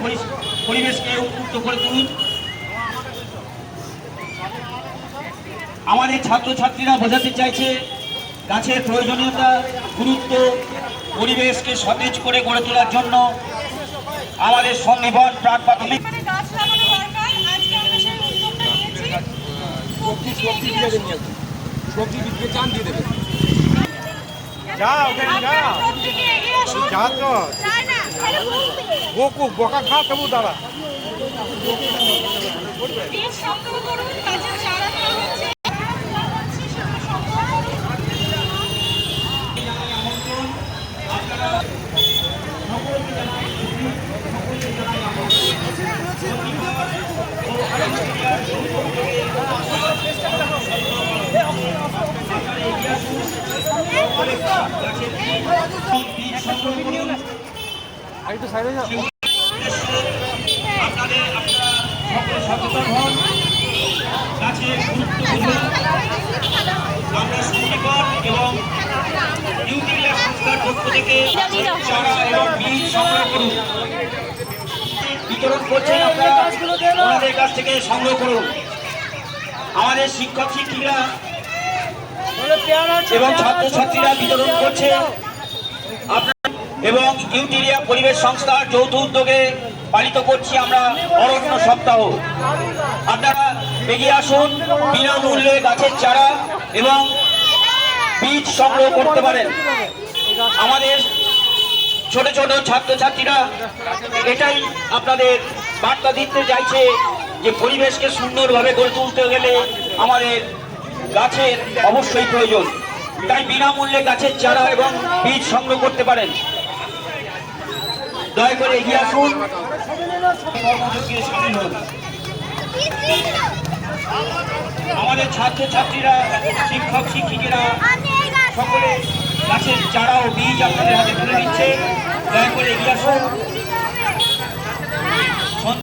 পরি- পরিবেশকে উন্মুক্ত করে তুলুন। আমাদের ছাত্রছাত্রীরা বোঝাতে চাইছে গাছের প্রয়োজনীয়তা গুরুত্ব পরিবেশকে সতেজ করে গড়ে তোলার জন্য আমাদের সন্নিবন প্রাক প্রাথমিক। সবজি বিক্রি চান দিয়ে দেবে যা ওখানে যা যা তো বলতে বকু খা তবু দাঁড়া সংগ্রহ একটু সাইডে যাও। এবং নিউক্লিয়ার সংস্থার পক্ষ থেকে চারা এবং বীজ সংগ্রহ করুন। বিতরণ করছেন আপনারা ওনাদের কাছ থেকে সংগ্রহ করুন আমাদের শিক্ষক শিক্ষিকা এবং ছাত্রছাত্রীরা বিতরণ করছে। আপনার এবং ইউটিরিয়া পরিবেশ সংস্থার যৌথ উদ্যোগে পালিত করছি আমরা অরণ্য সপ্তাহ। আপনারা এগিয়ে আসুন, বিনামূল্যে গাছের চারা এবং বীজ সংগ্রহ করতে পারেন। আমাদের ছোট ছোট ছাত্রছাত্রীরা এটাই আপনাদের বার্তা দিতে চাইছে যে পরিবেশকে সুন্দরভাবে গড়ে তুলতে গেলে আমাদের গাছের অবশ্যই প্রয়োজন। তাই বিনামূল্যে গাছের চারা এবং বীজ সংগ্রহ করতে পারেন। দয়া করে এগিয়ে আসুন। আমাদের ছাত্রছাত্রীরা, শিক্ষক, শিক্ষিকেরা, সকলে গাছের চারা ও বীজ আপনাদের হাতে তুলে দিচ্ছে দয়া করে এগিয়ে আসুন।